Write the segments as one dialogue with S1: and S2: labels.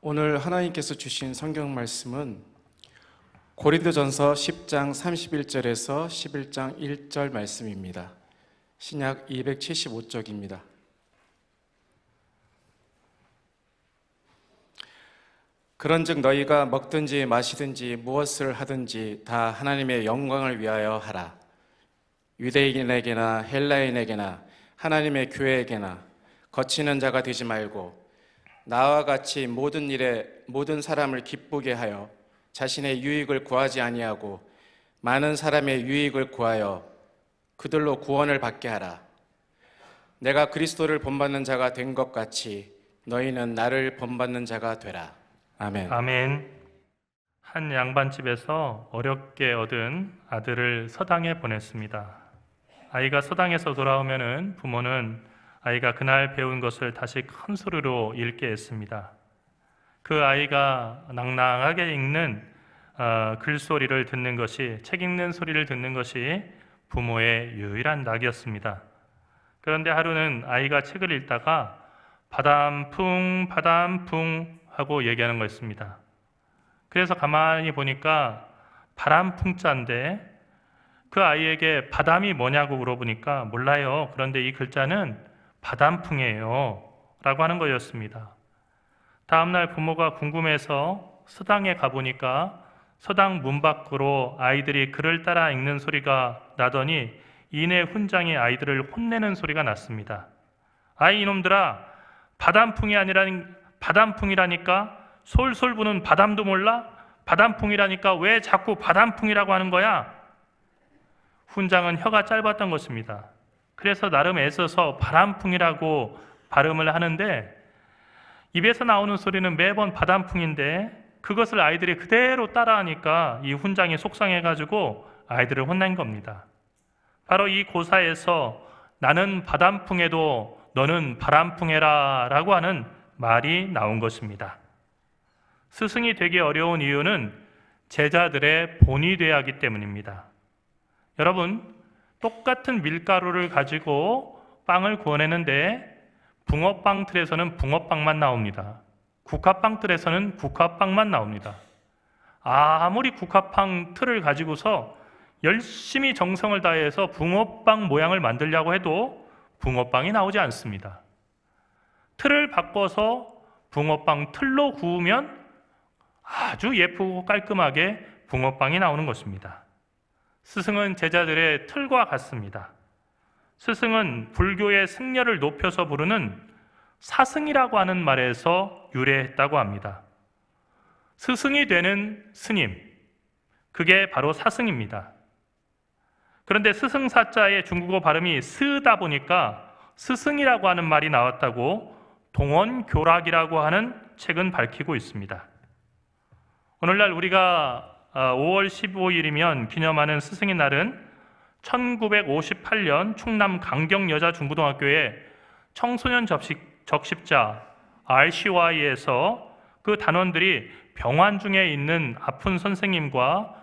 S1: 오늘 하나님께서 주신 성경 말씀은 고린도전서 10장 31절에서 11장 1절 말씀입니다. 신약 275쪽입니다. 그런즉 너희가 먹든지 마시든지 무엇을 하든지 다 하나님의 영광을 위하여 하라. 유대인에게나 헬라인에게나 하나님의 교회에게나 거치는 자가 되지 말고 나와 같이 모든 일에 모든 사람을 기쁘게 하여 자신의 유익을 구하지 아니하고 많은 사람의 유익을 구하여 그들로 구원을 받게 하라. 내가 그리스도를 본받는 자가 된 것 같이 너희는 나를 본받는 자가 되라. 아멘.
S2: 아멘. 한 양반집에서 어렵게 얻은 아들을 서당에 보냈습니다. 아이가 서당에서 돌아오면은 부모는 아이가 그날 배운 것을 다시 큰 소리로 읽게 했습니다. 그 아이가 낭낭하게 읽는 어, 글소리를 듣는 것이 책 읽는 소리를 듣는 것이 부모의 유일한 낙이었습니다. 그런데 하루는 아이가 책을 읽다가 바담풍 바담풍 하고 얘기하는 거였습니다. 그래서 가만히 보니까 바람풍자인데 그 아이에게 바담이 뭐냐고 물어보니까 몰라요. 그런데 이 글자는 바담풍이에요. 라고 하는 거였습니다. 다음날 부모가 궁금해서 서당에 가보니까 서당 문 밖으로 아이들이 글을 따라 읽는 소리가 나더니 이내 훈장이 아이들을 혼내는 소리가 났습니다. 아이 이놈들아, 바담풍이 아니라 바담풍이라니까 솔솔 부는 바담도 몰라? 바담풍이라니까 왜 자꾸 바담풍이라고 하는 거야? 훈장은 혀가 짧았던 것입니다. 그래서 나름 애써서 바람풍이라고 발음을 하는데 입에서 나오는 소리는 매번 바람풍인데 그것을 아이들이 그대로 따라하니까 이 훈장이 속상해가지고 아이들을 혼낸 겁니다. 바로 이 고사에서 나는 바람풍에도 너는 바람풍해라 라고 하는 말이 나온 것입니다. 스승이 되기 어려운 이유는 제자들의 본이 되어야 하기 때문입니다. 여러분, 똑같은 밀가루를 가지고 빵을 구워내는데 붕어빵 틀에서는 붕어빵만 나옵니다. 국화빵 틀에서는 국화빵만 나옵니다. 아무리 국화빵 틀을 가지고서 열심히 정성을 다해서 붕어빵 모양을 만들려고 해도 붕어빵이 나오지 않습니다. 틀을 바꿔서 붕어빵 틀로 구우면 아주 예쁘고 깔끔하게 붕어빵이 나오는 것입니다. 스승은 제자들의 틀과 같습니다. 스승은 불교의 승려를 높여서 부르는 사승이라고 하는 말에서 유래했다고 합니다. 스승이 되는 스님, 그게 바로 사승입니다. 그런데 스승사자의 중국어 발음이 스다 보니까 스승이라고 하는 말이 나왔다고 동원교락이라고 하는 책은 밝히고 있습니다. 오늘날 우리가 5월 15일이면 기념하는 스승의 날은 1958년 충남 강경여자중고등학교에 청소년 접식, 적십자 RCY에서 그 단원들이 병환 중에 있는 아픈 선생님과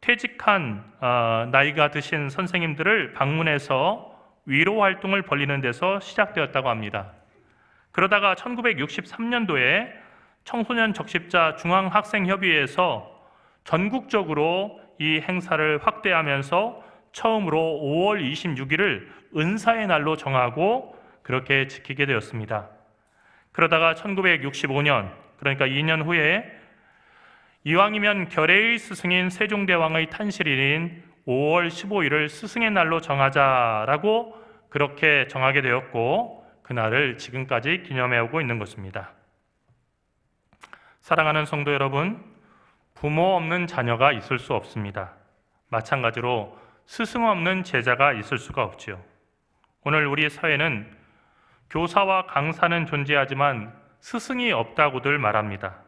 S2: 퇴직한 어, 나이가 드신 선생님들을 방문해서 위로 활동을 벌리는 데서 시작되었다고 합니다. 그러다가 1963년도에 청소년 적십자 중앙학생협의회에서 전국적으로 이 행사를 확대하면서 처음으로 5월 26일을 은사의 날로 정하고 그렇게 지키게 되었습니다. 그러다가 1965년, 그러니까 2년 후에 이왕이면 결의의 스승인 세종대왕의 탄실일인 5월 15일을 스승의 날로 정하자라고 그렇게 정하게 되었고 그날을 지금까지 기념해 오고 있는 것입니다. 사랑하는 성도 여러분, 부모 없는 자녀가 있을 수 없습니다. 마찬가지로 스승 없는 제자가 있을 수가 없지요. 오늘 우리 사회는 교사와 강사는 존재하지만 스승이 없다고들 말합니다.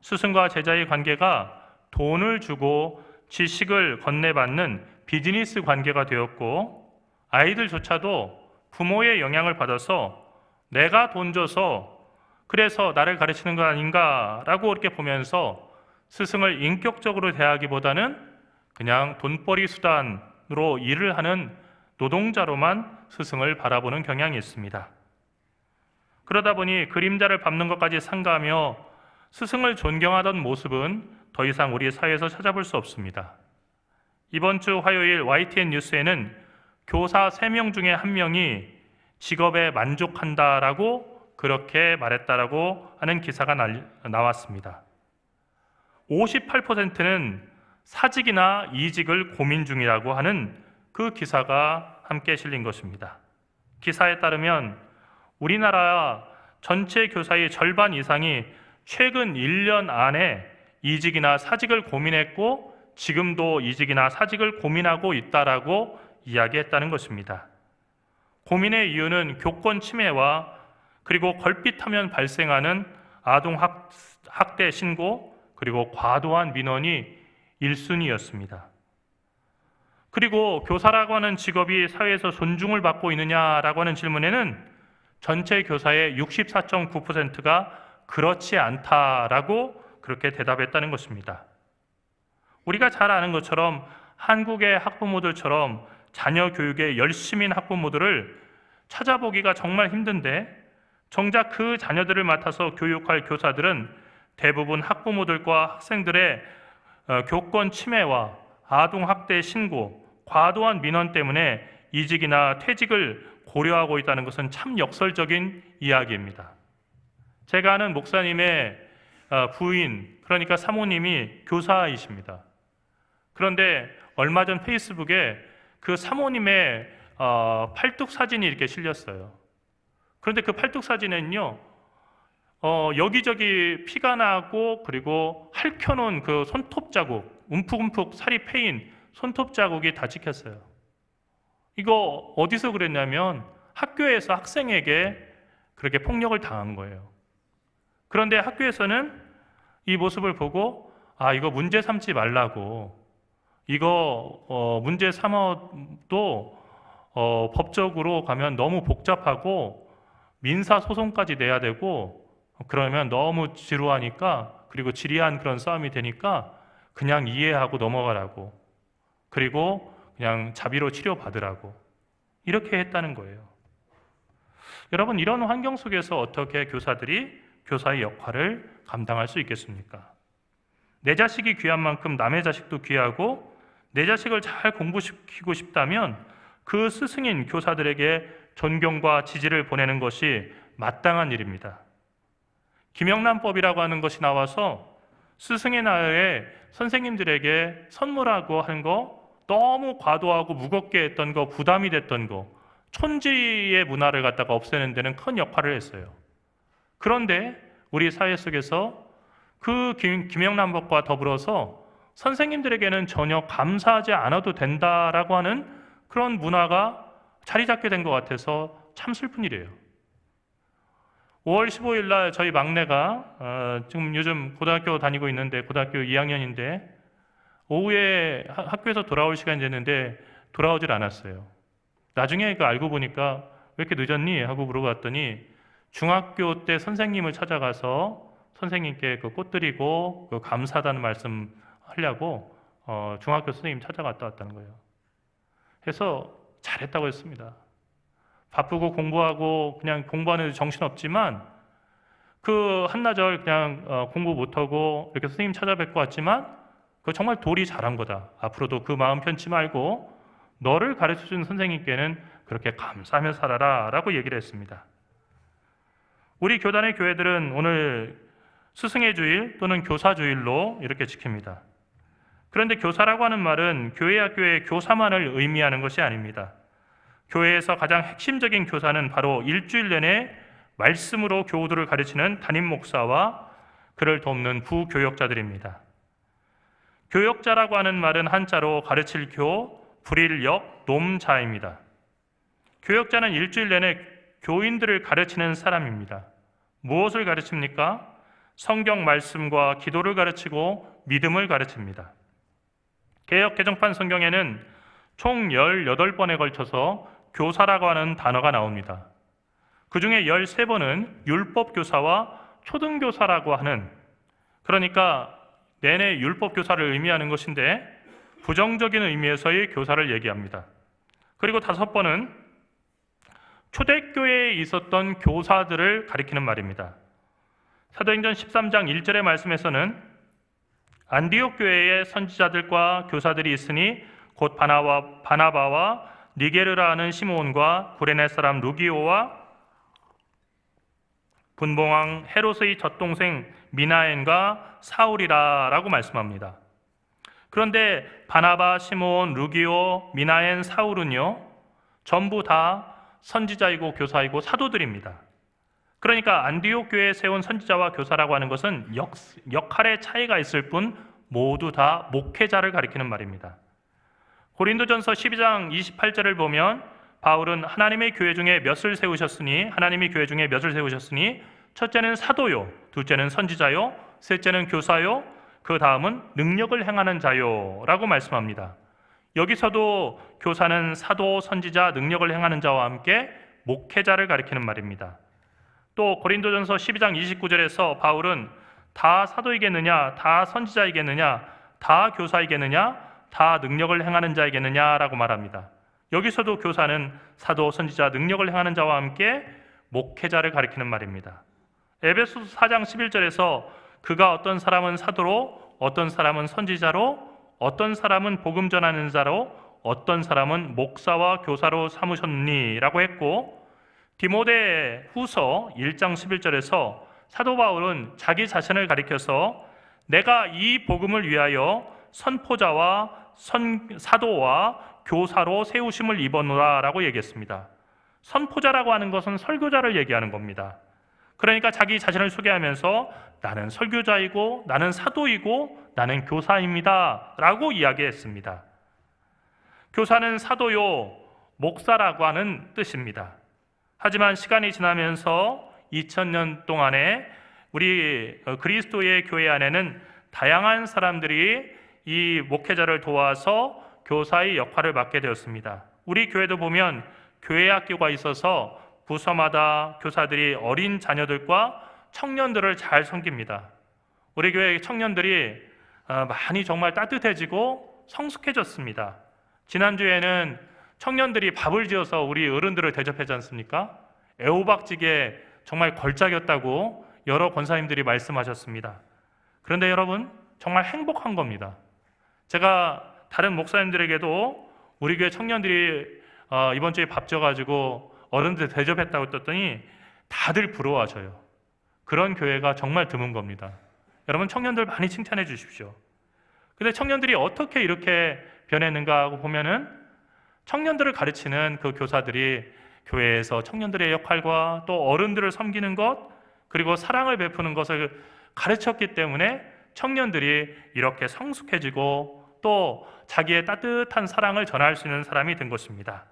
S2: 스승과 제자의 관계가 돈을 주고 지식을 건네받는 비즈니스 관계가 되었고 아이들조차도 부모의 영향을 받아서 내가 돈 줘서 그래서 나를 가르치는 거 아닌가라고 이렇게 보면서 스승을 인격적으로 대하기보다는 그냥 돈벌이 수단으로 일을 하는 노동자로만 스승을 바라보는 경향이 있습니다. 그러다 보니 그림자를 밟는 것까지 상가하며 스승을 존경하던 모습은 더 이상 우리 사회에서 찾아볼 수 없습니다. 이번 주 화요일 YTN 뉴스에는 교사 3명 중에 한 명이 직업에 만족한다라고 그렇게 말했다라고 하는 기사가 날- 나왔습니다. 58%는 사직이나 이직을 고민 중이라고 하는 그 기사가 함께 실린 것입니다. 기사에 따르면 우리나라 전체 교사의 절반 이상이 최근 1년 안에 이직이나 사직을 고민했고 지금도 이직이나 사직을 고민하고 있다라고 이야기했다는 것입니다. 고민의 이유는 교권 침해와 그리고 걸핏하면 발생하는 아동 학, 학대 신고 그리고 과도한 민원이 1순위였습니다. 그리고 교사라고 하는 직업이 사회에서 존중을 받고 있느냐라고 하는 질문에는 전체 교사의 64.9%가 그렇지 않다라고 그렇게 대답했다는 것입니다. 우리가 잘 아는 것처럼 한국의 학부모들처럼 자녀 교육에 열심인 학부모들을 찾아보기가 정말 힘든데 정작 그 자녀들을 맡아서 교육할 교사들은 대부분 학부모들과 학생들의 어, 교권 침해와 아동 학대 신고, 과도한 민원 때문에 이직이나 퇴직을 고려하고 있다는 것은 참 역설적인 이야기입니다. 제가 아는 목사님의 어, 부인, 그러니까 사모님이 교사이십니다. 그런데 얼마 전 페이스북에 그 사모님의 어, 팔뚝 사진이 이렇게 실렸어요. 그런데 그 팔뚝 사진에는요, 어, 여기저기 피가 나고 그리고 핥혀놓은 그 손톱 자국, 움푹움푹 살이 패인 손톱 자국이 다 찍혔어요. 이거 어디서 그랬냐면 학교에서 학생에게 그렇게 폭력을 당한 거예요. 그런데 학교에서는 이 모습을 보고 아 이거 문제 삼지 말라고 이거 어, 문제 삼아도 어, 법적으로 가면 너무 복잡하고 민사 소송까지 내야 되고 그러면 너무 지루하니까 그리고 지리한 그런 싸움이 되니까 그냥 이해하고 넘어가라고 그리고 그냥 자비로 치료 받으라고 이렇게 했다는 거예요. 여러분 이런 환경 속에서 어떻게 교사들이 교사의 역할을 감당할 수 있겠습니까? 내 자식이 귀한 만큼 남의 자식도 귀하고 내 자식을 잘 공부시키고 싶다면 그 스승인 교사들에게 존경과 지지를 보내는 것이 마땅한 일입니다. 김영란법이라고 하는 것이 나와서 스승의 나라에 선생님들에게 선물하고 하는 거 너무 과도하고 무겁게 했던 거 부담이 됐던 거 촌지의 문화를 갖다가 없애는 데는 큰 역할을 했어요. 그런데 우리 사회 속에서 그 김- 김영란법과 더불어서 선생님들에게는 전혀 감사하지 않아도 된다라고 하는 그런 문화가 자리 잡게 된 것 같아서 참 슬픈 일이에요. 5월 15일 날 저희 막내가 어, 지금 요즘 고등학교 다니고 있는데 고등학교 2학년인데 오후에 하- 학교에서 돌아올 시간이 됐는데 돌아오질 않았어요. 나중에 그 알고 보니까 왜 이렇게 늦었니? 하고 물어봤더니 중학교 때 선생님을 찾아가서 선생님께 그 꽃 드리고 그 감사하다는 말씀 하려고 어, 중학교 선생님 찾아갔다 왔다는 거예요. 그래서 잘했다고 했습니다. 바쁘고 공부하고 그냥 공부하는 데 정신 없지만 그 한나절 그냥 어, 공부 못하고 이렇게 선생님 찾아뵙고 왔지만 그 정말 도리 잘한 거다. 앞으로도 그 마음 편치 말고 너를 가르쳐 준 선생님께는 그렇게 감사하며 살아라 라고 얘기를 했습니다. 우리 교단의 교회들은 오늘 스승의 주일 또는 교사 주일로 이렇게 지킵니다. 그런데 교사라고 하는 말은 교회 학교의 교사만을 의미하는 것이 아닙니다. 교회에서 가장 핵심적인 교사는 바로 일주일 내내 말씀으로 교우들을 가르치는 담임 목사와 그를 돕는 부교역자들입니다. 교역자라고 하는 말은 한자로 가르칠 교, 불일 역, 놈자입니다. 교역자는 일주일 내내 교인들을 가르치는 사람입니다. 무엇을 가르칩니까? 성경 말씀과 기도를 가르치고 믿음을 가르칩니다. 개역 개정판 성경에는 총 18번에 걸쳐서 교사라고 하는 단어가 나옵니다. 그 중에 13번은 율법교사와 초등교사라고 하는 그러니까 내내 율법교사를 의미하는 것인데 부정적인 의미에서의 교사를 얘기합니다. 그리고 다섯 번은 초대교회에 있었던 교사들을 가리키는 말입니다. 사도행전 13장 1절의 말씀에서는 안디옥 교회의 선지자들과 교사들이 있으니 곧 바나와, 바나바와 니게르라 하는 시므온과 구레네 사람 루기오와 분봉왕 헤롯의 젖동생 미나엔과 사울이라라고 말씀합니다. 그런데 바나바, 시므온, 루기오, 미나엔, 사울은요 전부 다 선지자이고 교사이고 사도들입니다. 그러니까 안디옥 교회에 세운 선지자와 교사라고 하는 것은 역, 역할의 차이가 있을 뿐 모두 다 목회자를 가리키는 말입니다. 고린도전서 12장 28절을 보면 바울은 하나님의 교회 중에 몇을 세우셨으니 하나님의 교회 중에 몇을 세우셨으니 첫째는 사도요, 둘째는 선지자요, 셋째는 교사요, 그 다음은 능력을 행하는 자요라고 말씀합니다. 여기서도 교사는 사도, 선지자, 능력을 행하는 자와 함께 목회자를 가리키는 말입니다. 또 고린도전서 12장 29절에서 바울은 다 사도이겠느냐, 다 선지자이겠느냐, 다 교사이겠느냐, 다 능력을 행하는 자이겠느냐라고 말합니다. 여기서도 교사는 사도, 선지자, 능력을 행하는 자와 함께 목회자를 가리키는 말입니다. 에베소서 4장 11절에서 그가 어떤 사람은 사도로, 어떤 사람은 선지자로, 어떤 사람은 복음 전하는 자로, 어떤 사람은 목사와 교사로 삼으셨니라고 했고 디모데 후서 1장 11절에서 사도 바울은 자기 자신을 가리켜서 내가 이 복음을 위하여 선포자와 선, 사도와 교사로 세우심을 입었노라라고 얘기했습니다. 선포자라고 하는 것은 설교자를 얘기하는 겁니다. 그러니까 자기 자신을 소개하면서 나는 설교자이고 나는 사도이고 나는 교사입니다라고 이야기했습니다. 교사는 사도요 목사라고 하는 뜻입니다. 하지만 시간이 지나면서 2000년 동안에 우리 그리스도의 교회 안에는 다양한 사람들이 이 목회자를 도와서 교사의 역할을 맡게 되었습니다. 우리 교회도 보면 교회 학교가 있어서 부서마다 교사들이 어린 자녀들과 청년들을 잘 섬깁니다. 우리 교회 청년들이 어, 많이 정말 따뜻해지고 성숙해졌습니다. 지난주에는 청년들이 밥을 지어서 우리 어른들을 대접하지 않습니까? 애호박찌개 정말 걸작이었다고 여러 권사님들이 말씀하셨습니다. 그런데 여러분, 정말 행복한 겁니다. 제가 다른 목사님들에게도 우리 교회 청년들이 어, 이번 주에 밥 줘가지고 어른들 대접했다고 했더니 다들 부러워하셔요. 그런 교회가 정말 드문 겁니다. 여러분 청년들 많이 칭찬해 주십시오. 근데 청년들이 어떻게 이렇게 변했는가 하고 보면은 청년들을 가르치는 그 교사들이 교회에서 청년들의 역할과 또 어른들을 섬기는 것 그리고 사랑을 베푸는 것을 가르쳤기 때문에 청년들이 이렇게 성숙해지고 또 자기의 따뜻한 사랑을 전할 수 있는 사람이 된 것입니다.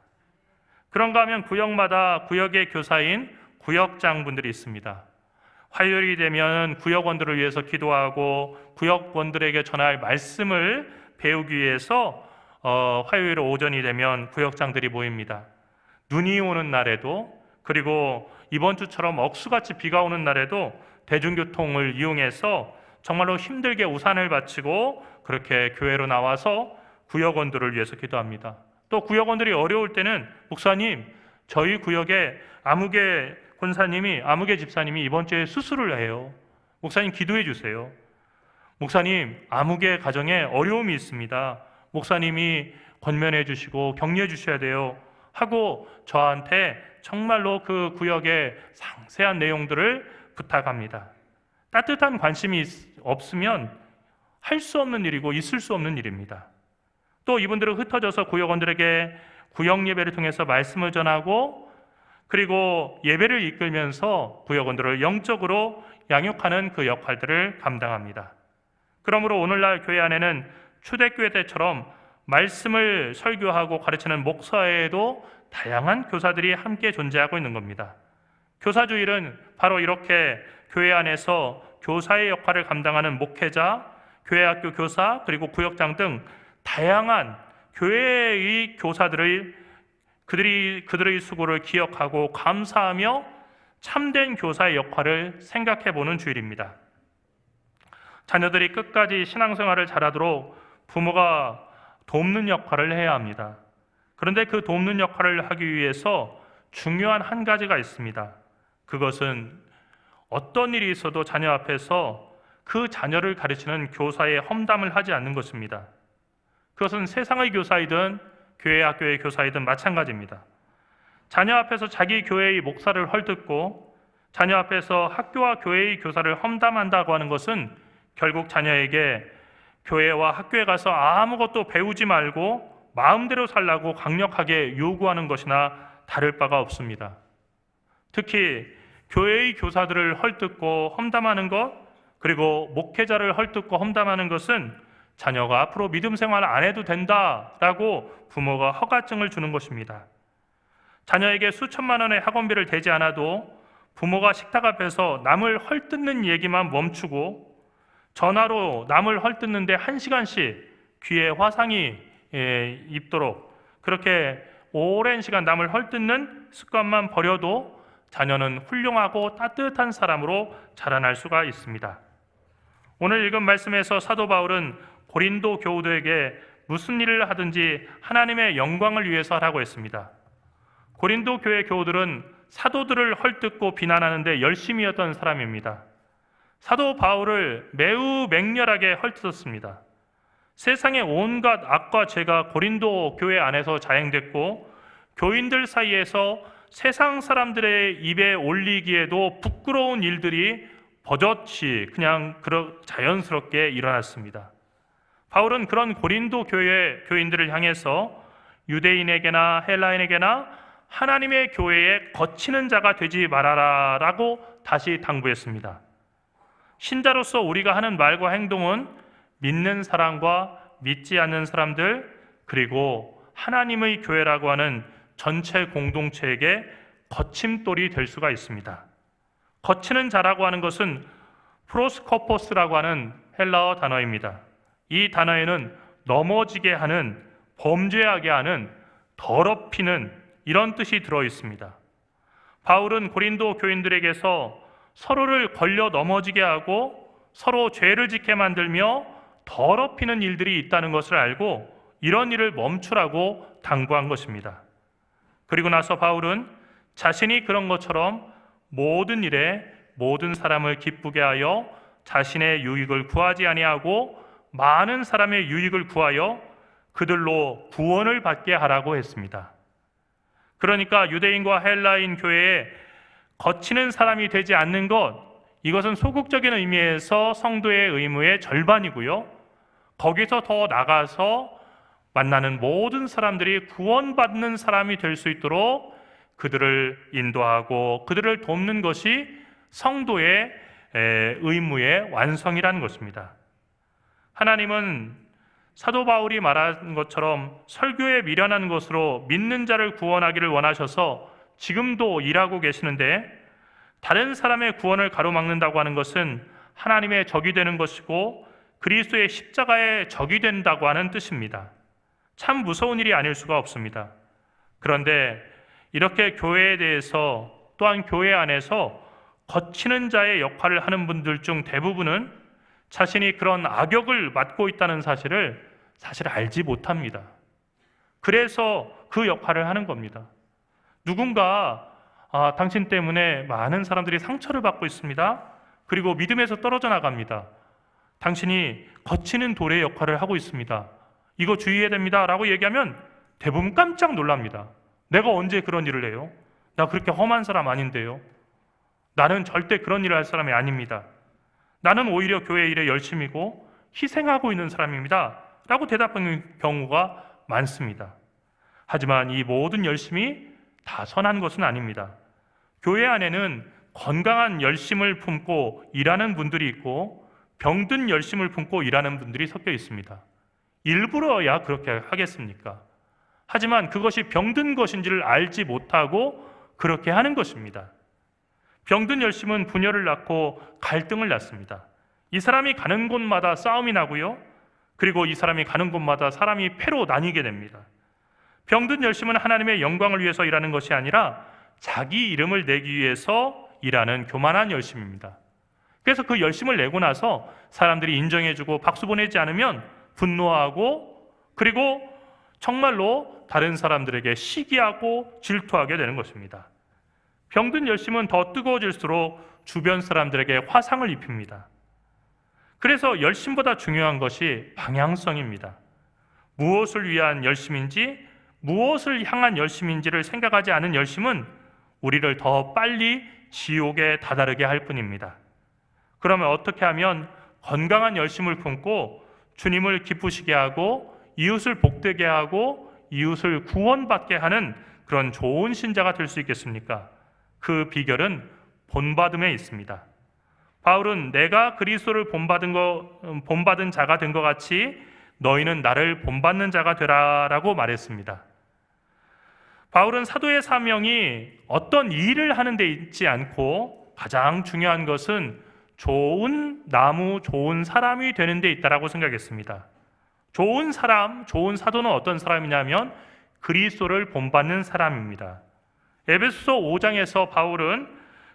S2: 그런가 하면 구역마다 구역의 교사인 구역장분들이 있습니다. 화요일이 되면 구역원들을 위해서 기도하고 구역원들에게 전할 말씀을 배우기 위해서 어, 화요일 오전이 되면 구역장들이 모입니다. 눈이 오는 날에도 그리고 이번 주처럼 억수같이 비가 오는 날에도 대중교통을 이용해서 정말로 힘들게 우산을 바치고 그렇게 교회로 나와서 구역원들을 위해서 기도합니다. 또 구역원들이 어려울 때는 목사님 저희 구역에 아무개 권사님이 아무개 집사님이 이번 주에 수술을 해요. 목사님 기도해 주세요. 목사님 아무개 가정에 어려움이 있습니다. 목사님이 권면해 주시고 격려해 주셔야 돼요. 하고 저한테 정말로 그 구역의 상세한 내용들을 부탁합니다. 따뜻한 관심이 없으면 할 수 없는 일이고 있을 수 없는 일입니다. 또 이분들은 흩어져서 구역원들에게 구역 예배를 통해서 말씀을 전하고 그리고 예배를 이끌면서 구역원들을 영적으로 양육하는 그 역할들을 감당합니다. 그러므로 오늘날 교회 안에는 초대교회 때처럼 말씀을 설교하고 가르치는 목사에도 다양한 교사들이 함께 존재하고 있는 겁니다. 교사주일은 바로 이렇게 교회 안에서 교사의 역할을 감당하는 목회자, 교회학교 교사, 그리고 구역장 등 다양한 교회의 교사들의 그들이 그들의 수고를 기억하고 감사하며 참된 교사의 역할을 생각해 보는 주일입니다. 자녀들이 끝까지 신앙생활을 잘하도록 부모가 돕는 역할을 해야 합니다. 그런데 그 돕는 역할을 하기 위해서 중요한 한 가지가 있습니다. 그것은 어떤 일이 있어도 자녀 앞에서 그 자녀를 가르치는 교사의 험담을 하지 않는 것입니다. 그것은 세상의 교사이든 교회 학교의 교사이든 마찬가지입니다. 자녀 앞에서 자기 교회의 목사를 헐뜯고 자녀 앞에서 학교와 교회의 교사를 험담한다고 하는 것은 결국 자녀에게 교회와 학교에 가서 아무것도 배우지 말고 마음대로 살라고 강력하게 요구하는 것이나 다를 바가 없습니다. 특히 교회의 교사들을 헐뜯고 험담하는 것, 그리고 목회자를 헐뜯고 험담하는 것은 자녀가 앞으로 믿음 생활 안 해도 된다라고 부모가 허가증을 주는 것입니다. 자녀에게 수천만 원의 학원비를 대지 않아도 부모가 식탁 앞에서 남을 헐뜯는 얘기만 멈추고 전화로 남을 헐뜯는데 한 시간씩 귀에 화상이 예, 입도록 그렇게 오랜 시간 남을 헐뜯는 습관만 버려도 자녀는 훌륭하고 따뜻한 사람으로 자라날 수가 있습니다. 오늘 읽은 말씀에서 사도 바울은 고린도 교우들에게 무슨 일을 하든지 하나님의 영광을 위해서 하라고 했습니다. 고린도 교회 교우들은 사도들을 헐뜯고 비난하는데 열심이었던 사람입니다. 사도 바울을 매우 맹렬하게 헐뜯었습니다. 세상의 온갖 악과 죄가 고린도 교회 안에서 자행됐고 교인들 사이에서 세상 사람들의 입에 올리기에도 부끄러운 일들이 버젓이 그냥 자연스럽게 일어났습니다. 바울은 그런 고린도 교회 교인들을 향해서 유대인에게나 헬라인에게나 하나님의 교회에 거치는 자가 되지 말아라라고 다시 당부했습니다. 신자로서 우리가 하는 말과 행동은 믿는 사람과 믿지 않는 사람들 그리고 하나님의 교회라고 하는 전체 공동체에게 거침돌이 될 수가 있습니다. 거치는 자라고 하는 것은 프로스코포스라고 하는 헬라어 단어입니다. 이 단어에는 넘어지게 하는, 범죄하게 하는, 더럽히는 이런 뜻이 들어 있습니다. 바울은 고린도 교인들에게서 서로를 걸려 넘어지게 하고 서로 죄를 짓게 만들며 더럽히는 일들이 있다는 것을 알고 이런 일을 멈추라고 당부한 것입니다. 그리고 나서 바울은 자신이 그런 것처럼 모든 일에 모든 사람을 기쁘게 하여 자신의 유익을 구하지 아니하고 많은 사람의 유익을 구하여 그들로 구원을 받게 하라고 했습니다. 그러니까 유대인과 헬라인 교회에 거치는 사람이 되지 않는 것 이것은 소극적인 의미에서 성도의 의무의 절반이고요. 거기서 더 나가서 만나는 모든 사람들이 구원받는 사람이 될 수 있도록 그들을 인도하고 그들을 돕는 것이 성도의 의무의 완성이라는 것입니다. 하나님은 사도 바울이 말한 것처럼 설교에 미련한 것으로 믿는 자를 구원하기를 원하셔서 지금도 일하고 계시는데 다른 사람의 구원을 가로막는다고 하는 것은 하나님의 적이 되는 것이고 그리스도의 십자가의 적이 된다고 하는 뜻입니다. 참 무서운 일이 아닐 수가 없습니다. 그런데 이렇게 교회에 대해서 또한 교회 안에서 거치는 자의 역할을 하는 분들 중 대부분은 자신이 그런 악역을 맡고 있다는 사실을 사실 알지 못합니다. 그래서 그 역할을 하는 겁니다. 누군가 아, 당신 때문에 많은 사람들이 상처를 받고 있습니다. 그리고 믿음에서 떨어져 나갑니다. 당신이 거치는 돌의 역할을 하고 있습니다. 이거 주의해야 됩니다. 라고 얘기하면 대부분 깜짝 놀랍니다. 내가 언제 그런 일을 해요? 나 그렇게 험한 사람 아닌데요. 나는 절대 그런 일을 할 사람이 아닙니다. 나는 오히려 교회 일에 열심이고 희생하고 있는 사람입니다. 라고 대답하는 경우가 많습니다. 하지만 이 모든 열심이 다 선한 것은 아닙니다. 교회 안에는 건강한 열심을 품고 일하는 분들이 있고 병든 열심을 품고 일하는 분들이 섞여 있습니다. 일부러야 그렇게 하겠습니까? 하지만 그것이 병든 것인지를 알지 못하고 그렇게 하는 것입니다. 병든 열심은 분열을 낳고 갈등을 낳습니다. 이 사람이 가는 곳마다 싸움이 나고요. 그리고 이 사람이 가는 곳마다 사람이 패로 나뉘게 됩니다. 병든 열심은 하나님의 영광을 위해서 일하는 것이 아니라 자기 이름을 내기 위해서 일하는 교만한 열심입니다. 그래서 그 열심을 내고 나서 사람들이 인정해주고 박수 보내지 않으면 분노하고 그리고 정말로 다른 사람들에게 시기하고 질투하게 되는 것입니다. 병든 열심은 더 뜨거워질수록 주변 사람들에게 화상을 입힙니다. 그래서 열심보다 중요한 것이 방향성입니다. 무엇을 위한 열심인지, 무엇을 향한 열심인지를 생각하지 않은 열심은 우리를 더 빨리 지옥에 다다르게 할 뿐입니다. 그러면 어떻게 하면 건강한 열심을 품고 주님을 기쁘시게 하고 이웃을 복되게 하고 이웃을 구원받게 하는 그런 좋은 신자가 될 수 있겠습니까? 그 비결은 본받음에 있습니다. 바울은 내가 그리스도를 본받은 거 음, 본받은 자가 된 것 같이 너희는 나를 본받는 자가 되라라고 말했습니다. 바울은 사도의 사명이 어떤 일을 하는 데 있지 않고 가장 중요한 것은 좋은 나무, 좋은 사람이 되는 데 있다라고 생각했습니다. 좋은 사람, 좋은 사도는 어떤 사람이냐면 그리스도를 본받는 사람입니다. 에베소서 5장에서 바울은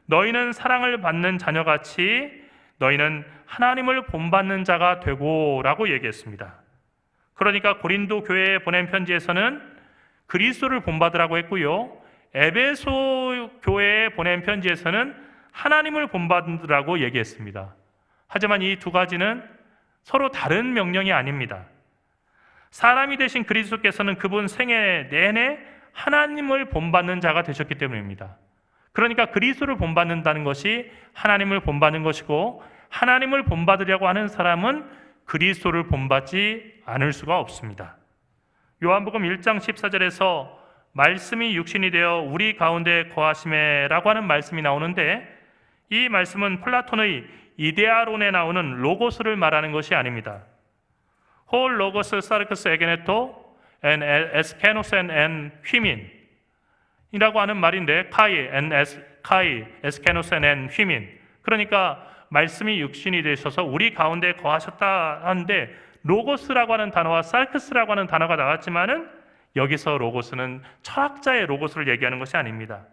S2: 너희는 사랑을 받는 자녀같이 너희는 하나님을 본받는 자가 되고라고 얘기했습니다. 그러니까 고린도 교회에 보낸 편지에서는 그리스도를 본받으라고 했고요. 에베소 교회에 보낸 편지에서는 하나님을 본받으라고 얘기했습니다. 하지만 이 두 가지는 서로 다른 명령이 아닙니다. 사람이 되신 그리스도께서는 그분 생애 내내 하나님을 본받는 자가 되셨기 때문입니다. 그러니까 그리스도를 본받는다는 것이 하나님을 본받는 것이고 하나님을 본받으려고 하는 사람은 그리스도를 본받지 않을 수가 없습니다. 요한복음 1장 14절에서 말씀이 육신이 되어 우리 가운데 거하심에라고 하는 말씀이 나오는데 이 말씀은 플라톤의 이데아론에 나오는 로고스를 말하는 것이 아닙니다. 홀 로고스 사르크스 에게네토 엔 에스케노센 엔 휘민 이라고 하는 말인데 카이 엔 에스 카이 에스케노센 엔 휘민 그러니까 말씀이 육신이 되셔서 우리 가운데 거하셨다 하는데 로고스라고 하는 단어와 살크스라고 하는 단어가 나왔지만은 여기서 로고스는 철학자의 로고스를 얘기하는 것이 아닙니다.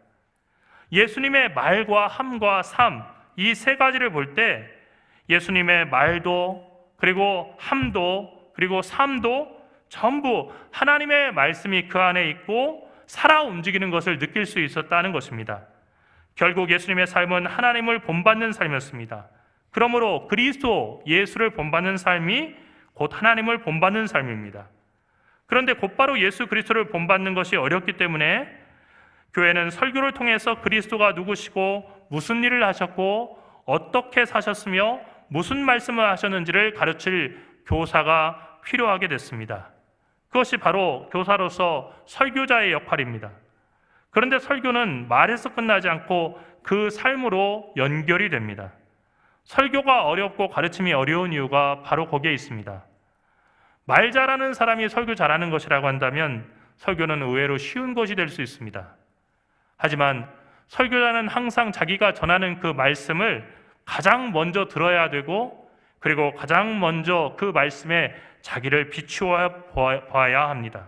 S2: 예수님의 말과 함과 삶 이 세 가지를 볼 때 예수님의 말도 그리고 함도 그리고 삶도 전부 하나님의 말씀이 그 안에 있고 살아 움직이는 것을 느낄 수 있었다는 것입니다. 결국 예수님의 삶은 하나님을 본받는 삶이었습니다. 그러므로 그리스도 예수를 본받는 삶이 곧 하나님을 본받는 삶입니다. 그런데 곧바로 예수 그리스도를 본받는 것이 어렵기 때문에 교회는 설교를 통해서 그리스도가 누구시고 무슨 일을 하셨고 어떻게 사셨으며 무슨 말씀을 하셨는지를 가르칠 교사가 필요하게 됐습니다. 그것이 바로 교사로서 설교자의 역할입니다. 그런데 설교는 말에서 끝나지 않고 그 삶으로 연결이 됩니다. 설교가 어렵고 가르침이 어려운 이유가 바로 거기에 있습니다. 말 잘하는 사람이 설교 잘하는 것이라고 한다면 설교는 의외로 쉬운 것이 될 수 있습니다. 하지만 설교자는 항상 자기가 전하는 그 말씀을 가장 먼저 들어야 되고 그리고 가장 먼저 그 말씀에 자기를 비추어 봐야 합니다.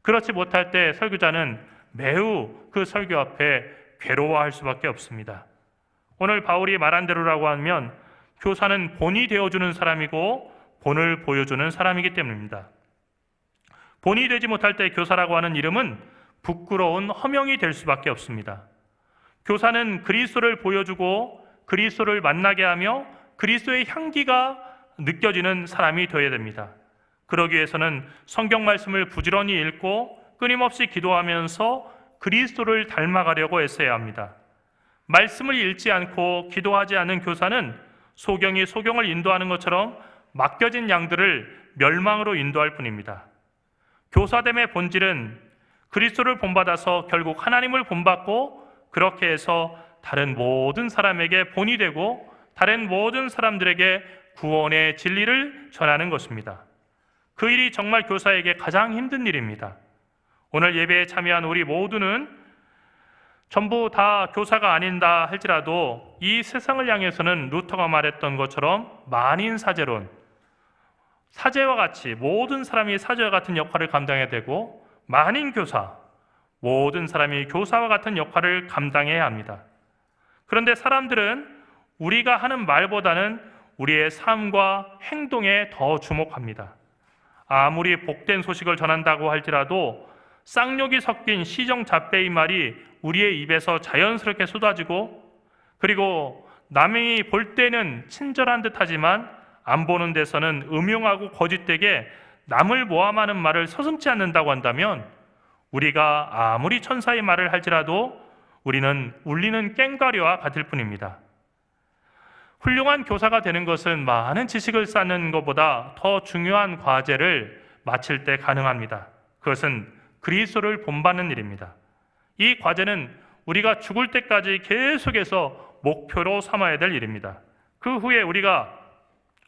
S2: 그렇지 못할 때 설교자는 매우 그 설교 앞에 괴로워할 수밖에 없습니다. 오늘 바울이 말한 대로라고 하면 교사는 본이 되어주는 사람이고 본을 보여주는 사람이기 때문입니다. 본이 되지 못할 때 교사라고 하는 이름은 부끄러운 허명이 될 수밖에 없습니다. 교사는 그리스도를 보여주고 그리스도를 만나게 하며 그리스도의 향기가 느껴지는 사람이 되어야 됩니다. 그러기 위해서는 성경 말씀을 부지런히 읽고 끊임없이 기도하면서 그리스도를 닮아가려고 애써야 합니다. 말씀을 읽지 않고 기도하지 않은 교사는 소경이 소경을 인도하는 것처럼 맡겨진 양들을 멸망으로 인도할 뿐입니다. 교사됨의 본질은 그리스도를 본받아서 결국 하나님을 본받고 그렇게 해서 다른 모든 사람에게 본이 되고 다른 모든 사람들에게 구원의 진리를 전하는 것입니다. 그 일이 정말 교사에게 가장 힘든 일입니다. 오늘 예배에 참여한 우리 모두는 전부 다 교사가 아닌다 할지라도 이 세상을 향해서는 루터가 말했던 것처럼 만인 사제론, 사제와 같이 모든 사람이 사제와 같은 역할을 감당해야 되고 만인 교사, 모든 사람이 교사와 같은 역할을 감당해야 합니다. 그런데 사람들은 우리가 하는 말보다는 우리의 삶과 행동에 더 주목합니다. 아무리 복된 소식을 전한다고 할지라도 쌍욕이 섞인 시정 잡배의 말이 우리의 입에서 자연스럽게 쏟아지고 그리고 남이 볼 때는 친절한 듯 하지만 안 보는 데서는 음흉하고 거짓되게 남을 모함하는 말을 서슴지 않는다고 한다면 우리가 아무리 천사의 말을 할지라도 우리는 울리는 깽가리와 같을 뿐입니다. 훌륭한 교사가 되는 것은 많은 지식을 쌓는 것보다 더 중요한 과제를 마칠 때 가능합니다. 그것은 그리스도를 본받는 일입니다. 이 과제는 우리가 죽을 때까지 계속해서 목표로 삼아야 될 일입니다. 그 후에 우리가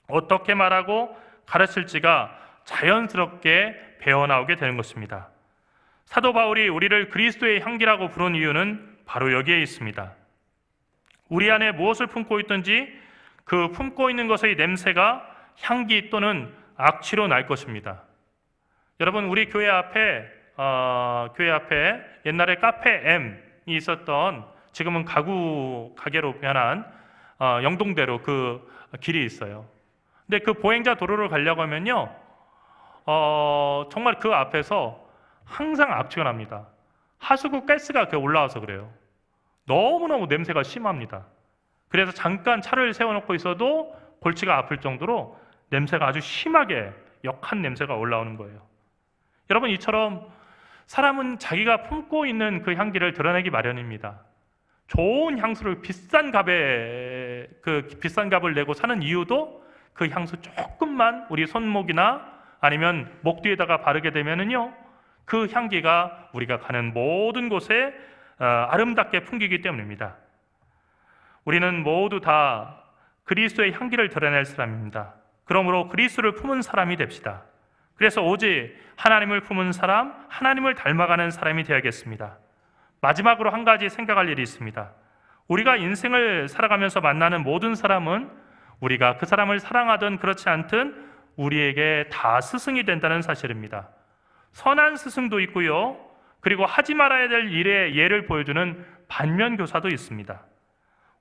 S2: 어떻게 말하고 가르칠지가 자연스럽게 배어나오게 되는 것입니다. 사도 바울이 우리를 그리스도의 향기라고 부른 이유는 바로 여기에 있습니다. 우리 안에 무엇을 품고 있든지 그 품고 있는 것의 냄새가 향기 또는 악취로 날 것입니다. 여러분 우리 교회 앞에 어, 교회 앞에 옛날에 카페 M이 있었던 지금은 가구 가게로 변한 어, 영동대로 그 길이 있어요. 근데 그 보행자 도로를 가려고 하면요, 어, 정말 그 앞에서 항상 악취가 납니다. 하수구 가스가 그 올라와서 그래요. 너무너무 냄새가 심합니다. 그래서 잠깐 차를 세워놓고 있어도 골치가 아플 정도로 냄새가 아주 심하게 역한 냄새가 올라오는 거예요. 여러분 이처럼 사람은 자기가 품고 있는 그 향기를 드러내기 마련입니다. 좋은 향수를 비싼 값에 그 비싼 값을 내고 사는 이유도 그 향수 조금만 우리 손목이나 아니면 목 뒤에다가 바르게 되면은요 그 향기가 우리가 가는 모든 곳에 어, 아름답게 풍기기 때문입니다. 우리는 모두 다 그리스도의 향기를 드러낼 사람입니다. 그러므로 그리스도를 품은 사람이 됩시다. 그래서 오직 하나님을 품은 사람, 하나님을 닮아가는 사람이 되어야겠습니다. 마지막으로 한 가지 생각할 일이 있습니다. 우리가 인생을 살아가면서 만나는 모든 사람은 우리가 그 사람을 사랑하든 그렇지 않든 우리에게 다 스승이 된다는 사실입니다. 선한 스승도 있고요. 그리고 하지 말아야 될 일의 예를 보여주는 반면 교사도 있습니다.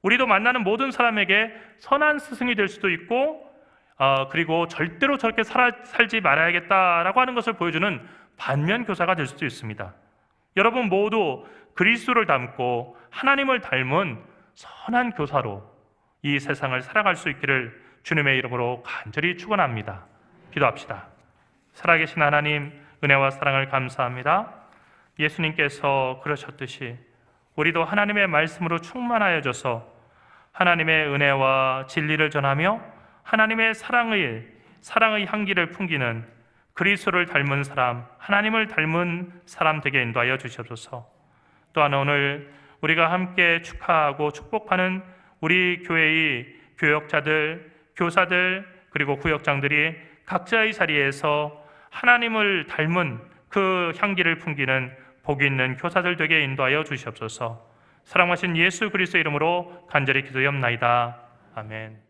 S2: 우리도 만나는 모든 사람에게 선한 스승이 될 수도 있고, 어, 그리고 절대로 저렇게 살아, 살지 말아야겠다라고 하는 것을 보여주는 반면 교사가 될 수도 있습니다. 여러분 모두 그리스도를 닮고 하나님을 닮은 선한 교사로 이 세상을 살아갈 수 있기를 주님의 이름으로 간절히 축원합니다. 기도합시다. 살아계신 하나님 은혜와 사랑을 감사합니다. 예수님께서 그러셨듯이 우리도 하나님의 말씀으로 충만하여져서 하나님의 은혜와 진리를 전하며 하나님의 사랑의 사랑의 향기를 풍기는 그리스도를 닮은 사람, 하나님을 닮은 사람 되게 인도하여 주시옵소서. 또한 오늘 우리가 함께 축하하고 축복하는 우리 교회의 교역자들, 교사들 그리고 구역장들이 각자의 자리에서 하나님을 닮은 그 향기를 풍기는 복 있는 교사들 되게 인도하여 주시옵소서. 사랑하신 예수 그리스도 이름으로 간절히 기도하옵나이다. 아멘.